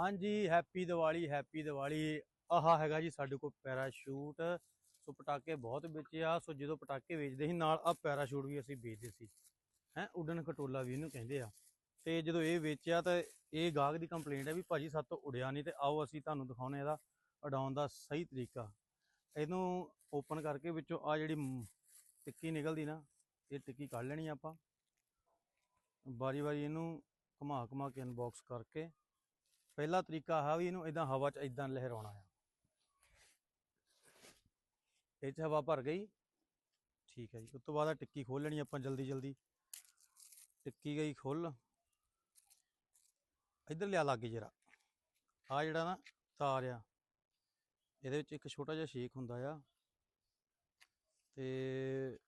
ਹਾਂਜੀ happy Diwali happy Diwali. ਆਹ ਹੈਗਾ ਜੀ ਸਾਡੇ ਕੋਲ ਪੈਰਾਸ਼ੂਟ ਸੋ ਪਟਾਕੇ ਬਹੁਤ ਵੇਚੇ ਆ। ਸੋ ਜਦੋਂ ਪਟਾਕੇ ਵੇਚਦੇ ਸੀ, ਨਾਲ ਆ ਪੈਰਾਸ਼ੂਟ ਵੀ ਅਸੀਂ ਵੇਚਦੇ ਸੀ। ਹੈ, ਉਡਣ ਖਟੋਲਾ ਵੀ ਇਹਨੂੰ ਕਹਿੰਦੇ ਆ। ਤੇ ਜਦੋਂ ਇਹ ਵੇਚਿਆ ਤਾਂ ਇਹ ਗਾਹਕ ਦੀ ਕੰਪਲੇਂਟ ਹੈ ਵੀ ਭਾਜੀ ਸਾਡੇ ਤੋਂ ਉੜਿਆ ਨਹੀਂ ਤੇ ਆਓ ਅਸੀਂ ਤੁਹਾਨੂੰ ਦਿਖਾਉਂਦੇ ਇਹਦਾ ਉਡਾਉਣ ਦਾ ਸਹੀ ਤਰੀਕਾ। ਇਹਨੂੰ ਓਪਨ ਕਰਕੇ ਵਿੱਚੋਂ ਆ ਜਿਹੜੀ ਟਿੱਕੀ ਨਿਕਲਦੀ ਨਾ, ਇਹ ਟਿੱਕੀ ਕੱਢ ਲੈਣੀ ਆਪਾਂ। ਵਾਰੀ ਵਾਰੀ ਇਹਨੂੰ ਘੁਮਾ ਘੁਮਾ ਕੇ ਅਨਬਾਕਸ ਕਰਕੇ ਪਹਿਲਾ ਤਰੀਕਾ ਆ ਵੀ ਇਹਨੂੰ ਇਦਾਂ ਹਵਾ 'ਚ ਇਦਾਂ ਲਹਿਰਾਉਣਾ ਆ। ਇਹ 'ਚ ਹਵਾ ਭਰ ਗਈ। ਠੀਕ ਹੈ ਜੀ, ਉਸ ਤੋਂ ਬਾਅਦ ਆ ਟਿੱਕੀ ਖੋਲ ਲੈਣੀ ਆਪਾਂ ਜਲਦੀ ਜਲਦੀ। ਟਿੱਕੀ ਗਈ ਖੁੱਲ ਇੱਧਰ ਲਿਆ ਲਾਗੇ ਜਰਾ। ਆ ਜਿਹੜਾ ਨਾ ਤਾਰ ਆ, ਇਹਦੇ ਵਿੱਚ ਇੱਕ ਛੋਟਾ ਜਿਹਾ ਸ਼ੇਕ ਹੁੰਦਾ ਆ। ਤੇ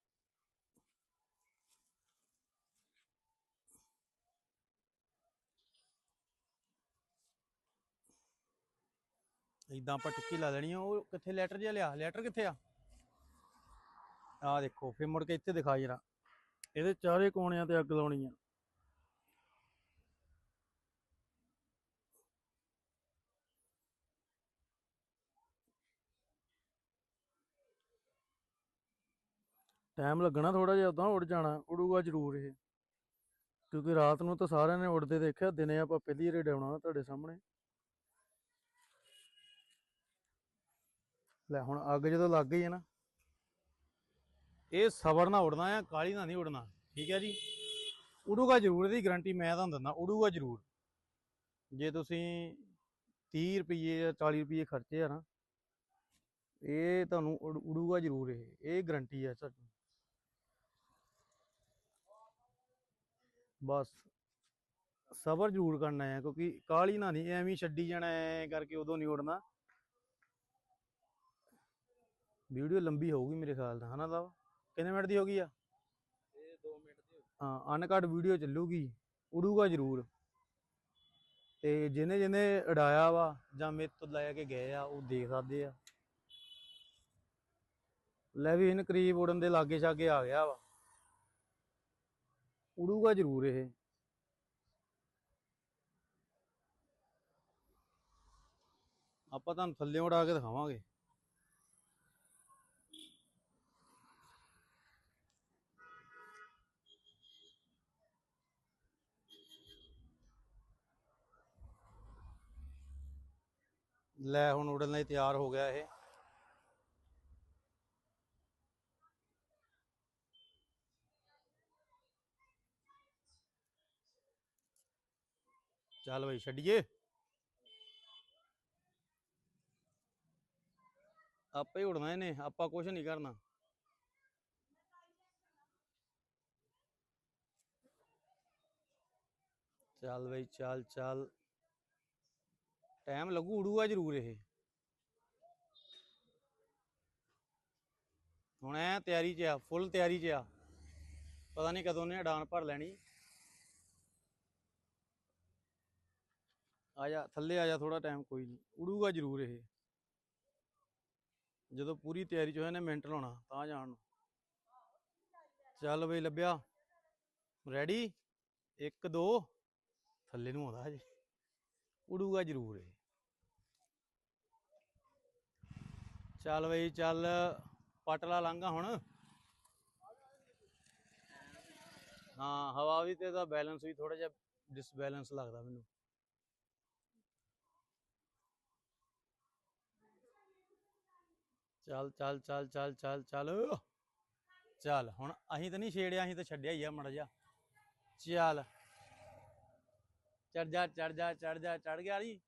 ਇਦਾਂ ਆਪਾਂ ਟਿੱਕੀ ਲਾ ਲੈਣੀ ਆ, ਉਹ ਕਿੱਥੇ ਲੈਟਰ ਜਿਹਾ ਲਿਆ, ਲੈਟਰ ਕਿੱਥੇ ਆ? ਆ ਦੇਖੋ, ਫਿਰ ਮੁੜ ਕੇ ਇੱਥੇ ਦਿਖਾ ਜਰਾ। ਇਹਦੇ ਚਾਰੇ ਕੋਣਿਆਂ ਤੇ ਅੱਗ ਲਾਉਣੀ ਆ। ਟਾਈਮ ਲੱਗਣਾ ਥੋੜਾ ਜਿਹਾ, ਉਦਾਂ ਉੱਡ ਜਾਣਾ ਉੜੂਗਾ ਜ਼ਰੂਰ ਇਹ। ਕਿਉਂਕਿ ਰਾਤ ਨੂੰ ਤਾਂ ਸਾਰਿਆਂ ਨੇ ਉੜਦੇ ਦੇਖਿਆ, ਦਿਨੇ ਆਪਾਂ ਪਹਿਲੀ ਵਾਰ ਡਾਉਣਾ ਤੁਹਾਡੇ ਸਾਹਮਣੇ। ਲੈ ਹੁਣ ਅੱਗ ਜਦੋਂ ਲੱਗ ਗਈ ਹੈ ਨਾ, ਇਹ ਸਬਰ ਨਾਲ ਉੜਨਾ ਆ ਕਾਲੀ ਨਾਲ ਨਹੀਂ ਉੜਨਾ, ਠੀਕ ਹੈ ਜੀ? ਉੜੂਗਾ ਜ਼ਰੂਰ, ਇਹਦੀ ਗਾਰੰਟੀ ਮੈਂ ਤੁਹਾਨੂੰ ਦਿੰਦਾ, ਉੜੂਗਾ ਜ਼ਰੂਰ। ਜੇ ਤੁਸੀਂ 30 ਰੁਪਏ ਜਾਂ 40 ਰੁਪਏ ਖਰਚੇ ਆ ਨਾ, ਇਹ ਤੁਹਾਨੂੰ ਉੜ- ਉੜੂਗਾ ਜ਼ਰੂਰ ਇਹ ਇਹ ਗਾਰੰਟੀ ਹੈ ਸਾਡੀ। ਬਸ, ਸਬਰ ਜ਼ਰੂਰ ਕਰਨਾ ਹੈ, ਕਿਉਂਕਿ ਕਾਲੀ ਨਾ ਨਹੀਂ, ਐਵੇਂ ਛੱਡੀ ਜਾਣਾ ਐ ਕਰਕੇ ਉਦੋਂ ਨਹੀਂ ਉੜਨਾ। ਵੀਡੀਓ ਲੰਬੀ ਹੋਊਗੀ ਮੇਰੇ ਖਿਆਲ ਨਾਲ ਹਨਾ ਦਾ ਕਿੰਨੇ ਮਿੰਟ ਦੀ ਹੋ ਗਈ ਆ? ਇਹ 2 ਮਿੰਟ ਦੀ। ਹਾਂ ਅਨਕਟ ਵੀਡੀਓ ਚੱਲੂਗੀ ਉੜੂਗਾ ਜ਼ਰੂਰ। ਤੇ ਜਿਹਨੇ ਜਿਹਨੇ ਉਡਾਇਆ ਵਾ ਜਾਂ ਮੇਰੇ ਤੋਂ ਲੈ ਕੇ ਗਏ ਆ ਉਹ ਦੇਖ ਸਕਦੇ ਆ। ਲੈ ਵੀ ਇਹਨ ਕਰੀਬ ਉੜਨ ਦੇ ਲਾਗੇ ਛਾਗੇ ਆ ਗਿਆ ਵਾ। ਉੜੂਗਾ ਜ਼ਰੂਰ ਇਹ। ਆਪਾਂ ਤੁਹਾਨੂੰ ਥੱਲੇ ਉਡਾ ਕੇ ਦਿਖਾਵਾਂਗੇ। ਲੈ ਹੁਣ ਉੜਨ ਲਈ ਤਿਆਰ ਹੋ ਗਿਆ ਇਹ। ਚੱਲ ਬਈ ਛੱਡੀਏ। ਆਪੇ ਹੀ ਉੜਨਾ ਇਹਨੇ, ਆਪਾਂ ਕੁਝ ਨਹੀਂ ਕਰਨਾ। ਚੱਲ ਬਈ, ਚੱਲ ਚੱਲ। ਟਾਈਮ ਲੱਗੂ ਉੜੂਗਾ ਜ਼ਰੂਰ ਇਹ। ਹੁਣ ਐ ਤਿਆਰੀ 'ਚ ਆ, ਫੁੱਲ ਤਿਆਰੀ 'ਚ ਆ। ਪਤਾ ਨਹੀਂ ਕਦੋਂ ਨੇ ਅਡਾਨ ਭਰ ਲੈਣੀ। ਆ ਜਾ, ਥੱਲੇ ਆ ਜਾ ਥੋੜਾ ਟਾਈਮ, ਕੋਈ ਨਹੀਂ। ਉੜੂਗਾ ਜ਼ਰੂਰ ਇਹ। ਜਦੋਂ ਪੂਰੀ ਤਿਆਰੀ 'ਚ ਹੋਇਆ ਨੇ ਮਿੰਟ ਲਾਉਣਾ, ਤਾਂ ਜਾਣ ਨੂੰ। ਚੱਲ ਬਈ ਲੱਭਿਆ। ਰੈਡੀ 1 2 ਥੱਲੇ ਨੂੰ ਆਉਂਦਾ ਜੀ ਉੜੂਗਾ ਜ਼ਰੂਰ ਇਹ। ਚੱਲ ਬਈ, ਚੱਲ ਪਟਲਾ ਲਾਂਗਾ ਹੁਣ। ਹਾਂ, ਹਵਾ ਵੀ ਤੇ ਇਹਦਾ ਬੈਲੈਂਸ ਵੀ ਥੋੜਾ ਜਿਹਾ ਡਿਸਬੈਲੈਂਸ ਲੱਗਦਾ ਮੈਨੂੰ। ਚੱਲ ਚੱਲ ਚੱਲ ਚੱਲ ਚੱਲ ਚੱਲ। ਚੱਲ, ਹੁਣ ਅਸੀਂ ਤਾਂ ਨਹੀਂ ਛੇੜਿਆ, ਅਸੀਂ ਤਾਂ ਛੱਡਿਆ ਹੀ ਆ ਮੜ ਜਾ ਚੱਲ। ਚੜ ਜਾ ਚੜ ਜਾ ਚੜ ਜਾ, ਚੜ ਗਿਆ ਜੀ।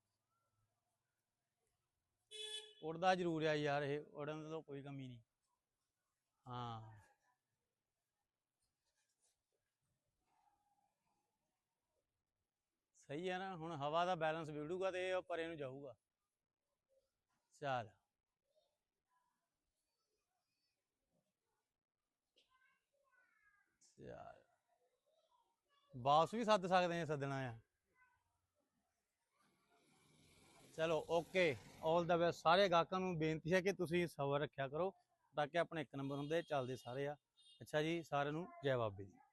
ਉੜਦਾ ਜ਼ਰੂਰ ਆ ਯਾਰ ਇਹ, ਉੜਨ ਤੋਂ ਕੋਈ ਕਮੀ ਨਹੀਂ। ਹਾਂ। ਸਹੀ ਹੈ ਨਾ, ਹੁਣ ਹਵਾ ਦਾ ਬੈਲੈਂਸ ਵਿਗੜੂਗਾ ਤੇ ਇਹ ਪਰੇ ਨੂੰ ਜਾਊਗਾ। ਚੱਲ। ਚੱਲ। ਬਾਸ ਵੀ ਸੱਦ ਸਕਦੇ ਆ, ਸੱਦਣਾ ਆ। ਚਲੋ ਓਕੇ 올 ਦਾ ਬੈਸਟ ਸਾਰੇ ਗਾਹਕਾਂ ਨੂੰ ਬੇਨਤੀ ਹੈ ਕਿ ਤੁਸੀਂ ਸਬਰ ਰੱਖਿਆ ਕਰੋ ਤਾਂ ਕਿ ਆਪਣੇ ਇੱਕ ਨੰਬਰ ਹੁੰਦੇ, ਚੱਲਦੇ ਸਾਰੇ ਆ। ਅੱਛਾ ਜੀ, ਸਾਰਿਆਂ ਨੂੰ ਜੈ ਬਾਬੇ ਜੀ।